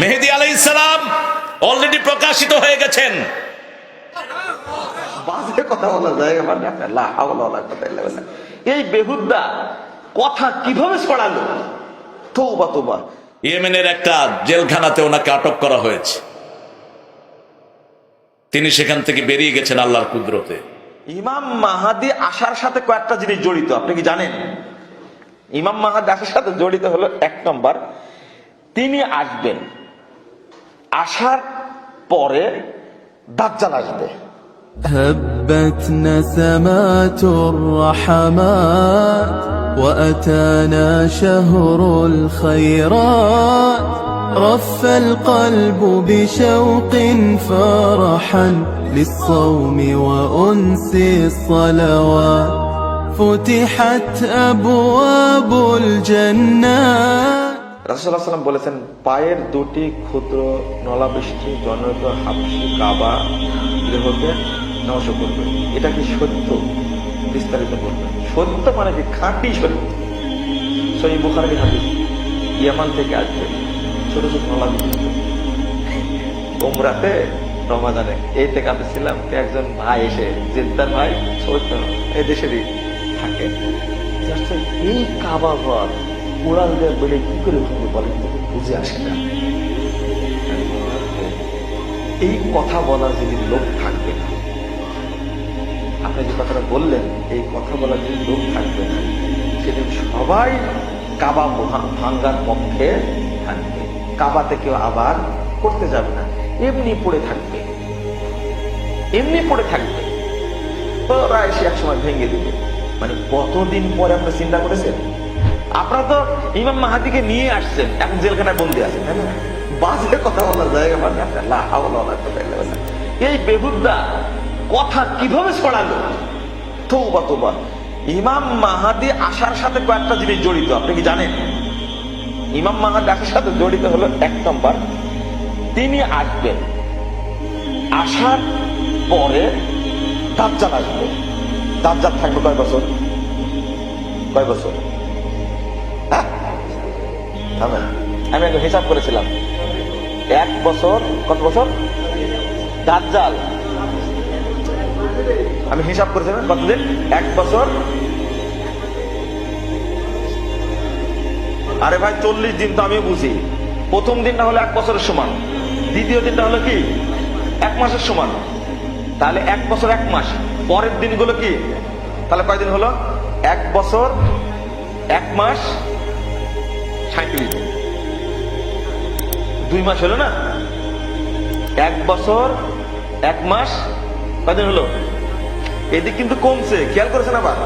মেহেদি আলাই ইসলাম অলরেডি প্রকাশিত হয়ে গেছেন। বাজে কথা বলা যায়। এই বেহুদ্দা কথা কীভাবে ছড়ালো? তৌবা তৌবা ইয়েমেনের একটা জেলখানাতে ওনাকে আটক করা হয়েছে। তিনি সেখান থেকে বেরিয়ে গেছেন আল্লাহর কুদরতে। ইমাম মাহাদি আসার সাথে কয়েকটা জিনিস জড়িত আপনি কি জানেন? ইমাম মাহাদি আসার সাথে জড়িত হলো এক নম্বর তিনি আসবেন। আসার পরে দাজ্জাল আসবে هبت نسمات الرحمات وأتانا شهر الخيرات رف القلب بشوق فرحا للصوم وأنس الصلوات فتحت أبواب الجنات রাসুল্লাহ সাল্লাম বলেছেন, পায়ের দুটি ক্ষুদ্র নলাবৃষ্টি জনক হাফসি কাবা গৃহকে ধ্বংস করবে। এটা কি সত্য? বিস্তারিত করবে সত্য মানে কি? খাঁটি সত্য। সই বুখারি হাদিস, ইয়ামান থেকে আসবে ছোট ছোট নলাবৃষ্টি। ওমরাতে রমাজানে এই থেকে আমি ছিলাম একজন ভাই এসে, জেদ্দার ভাই সত্য এই দেশেরই থাকে। এই কাবা ঘর। উড়াল দেওয়ার বেড়ে কি করে তুমি বলেন বুঝে আসে না। এই কথা বলার যদি লোক থাকবে না আপনি যে কথাটা বললেন এই কথা বলার যদি লোক থাকবে না সেদিন সবাই কাবা ভাঙ্গার পক্ষে থাকবে। কাবাতে কেউ আবার করতে যাবে না। এমনি পড়ে থাকবে। এমনি পড়ে থাকবে। ওরা এসে এক সময় ভেঙে দিবে। মানে কতদিন পরে আপনি চিন্তা করেছেন? আপনারা তো ইমাম মাহাদিকে নিয়ে আসছেন, এখন জেলখানায় বন্দি আছেন বাজে কথা বলার জায়গা মানে। এই বেহুদ্দা কথা কীভাবে ছড়ালো? তৌবা তৌবা ইমাম মাহাদি আসার সাথে কয়েকটা জিনিস জড়িত, আপনি কি জানেন? ইমাম মাহাদি আসার সাথে জড়িত হলো এক নম্বর, তিনি আসবেন, আসার পরে দাজ্জাল আসবে। দাজ্জাল থাকবে কয় বছর? কয় বছর? থামেন। আমি একটু হিসাব করেছিলাম। এক বছর, কত বছর? দাজ্জাল। আমি হিসাব করেছিলাম কতদিন? এক বছর। আরে ভাই, চল্লিশ দিন তো আমি বুঝি। প্রথম দিনটা হলো এক বছরের সমান। দ্বিতীয় দিনটা হলো কি? এক মাসের সমান। তাহলে এক বছর এক মাস। পরের দিনগুলো কি? তাহলে কয়দিন হলো? এক বছর, এক মাস। সাঁত্রিশ দিন দুই মাস হলো না? এক বছর, এক মাস, কয়দিন হলো? এদিক কিন্তু কমছে, খেয়াল করেছেন আবার?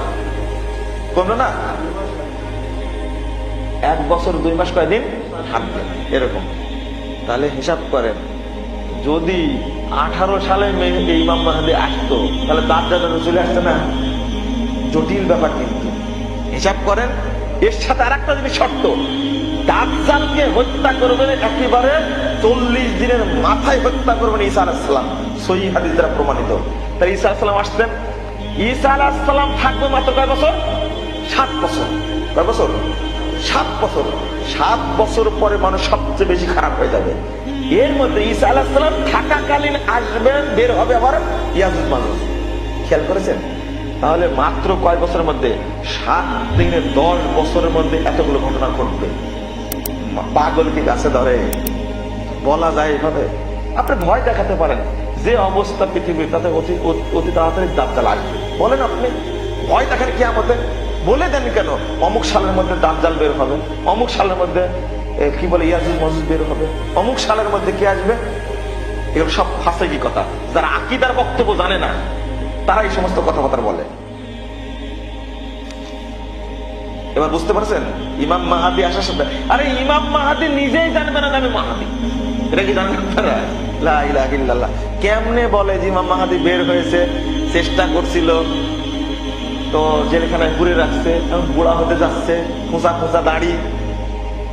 কমলো না? এক বছর, দুই মাস, কয়দিন? থাকবে, এরকম। তাহলে হিসাব করেন, যদি আঠারো সালে ইমাম মাহাদি আসতো, তাহলে তার যাদের চলে আসতো না? জটিল ব্যাপার কিন্তু। হিসাব করেন, এর সাথে আর একটা জিনিস শর্ত। দাজ্জালকে হত্যা করবেন একেবারে চল্লিশ দিনের মাথায় হত্যা করবেন ঈসা আলাহিসাল্লাম সহি হাদিস দ্বারা প্রমাণিত। তাই ঈসা আলাহিসাল্লাম আসতেন ঈসা আলাহিসাল্লাম থাকবে মাত্র কয় বছর? সাত বছর। কয় বছর? সাত বছর। সাত বছর পরে মানুষ সবচেয়ে বেশি খারাপ হয়ে যাবে। এর মধ্যে ঈসা আলাহিসাল্লাম থাকাকালীন আসবেন বের হবে আবার ইয়াজুদ মানুষ খেয়াল করেছেন? তাহলে মাত্র কয় বছরের মধ্যে? সাত দিনে দশ বছরের মধ্যে এতগুলো ঘটনা ঘটবে। পাগল কি গাছে ধরে। বলা যায় এভাবে। আপনি ভয় দেখাতে পারেন। যে অবস্থা পৃথিবীর, তাতে অতি অতি- তাড়াতাড়ি দাবদাল আসবে বলেন আপনি, ভয় দেখেন কি আমাদের? বলে দেন কেন? অমুক সালের মধ্যে দাবজাল বের হবে। অমুক সালের মধ্যে কি বলে ইয়াজুল মসজিদ বের হবে। অমুক সালের মধ্যে কি আসবে? এগুলো সব ফাঁসেকি কথা। যারা আকিদার বক্তব্য জানে না, তারা এই সমস্ত কথাবার্তা বলে। এবার বুঝতে পারছেন? ইমাম মাহাদি আসার সাথে আরে, ইমাম মাহাদি নিজেই জানবে না আমি মাহাদি। এটা কি জানবেন ইল্লাল্লাহ। কেমনে বলে যে ইমাম মাহাদি বের হয়েছে, চেষ্টা করছিল, তো জেলখানায় ঘুরে রাখছে বুড়া হতে যাচ্ছে, খোঁচা খোঁচা দাড়ি।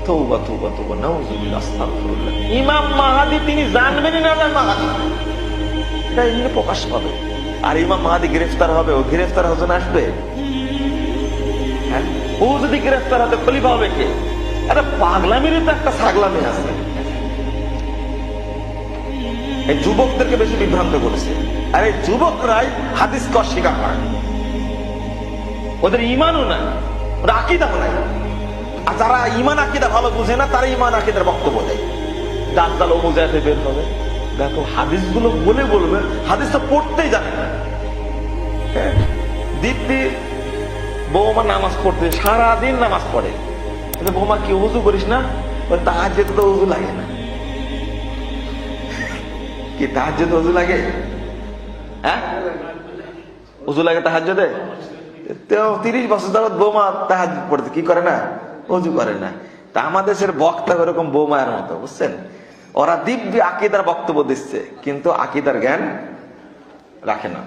তৌবা তৌবা তৌবা, নাউজুবিল্লাহ, আস্তাগফিরুল্লাহ। ইমাম মাহাদি তিনি জানবেন না যে মাহাদি। এটা এমনি প্রকাশ পাবে। আর ইমাম মাহাদি গ্রেফতার হবে, ও গ্রেফতার হোসেন আসবে? ও যদি গ্রেফতার হতে খলিফা হবে কে? একটা পাগলামির তো একটা ছাগলামি আছে। এই যুবকদেরকে বেশি বিভ্রান্ত করেছে। আর এই যুবকরাই হাদিসকে অস্বীকার করে। ওদের ইমানও নাই ওরা আকিদাও নাই। আর যারা ইমান আকিদা ভালো বুঝে না তারা ইমান আকিদার বক্তব্য দেয়। দাঁতাল অমুজাতে বের হবে। দেখো হাদিসগুলো বলে বলবে হাদিস তো পড়তেই জানে না। হ্যাঁ, দিব্যি বৌমা নামাজ পড়তে, সারাদিন নামাজ পড়ে। বৌমা, কি উজু করিস না? তাহার যেতে তো উজু লাগে না। কি তাহার যেতে উজু লাগে? হ্যাঁ? উজু লাগে তাহার যেতে তিরিশ বছর যাবত বৌমা তাহাজ পড়তে কি করে না? উজু করে না। তা আমাদের বক্তা ওরকম বৌমায়ের মতো, বুঝছেন? ওরা দিব্যি আকিদার বক্তব্য দিচ্ছে, কিন্তু আকিদার জ্ঞান রাখে না।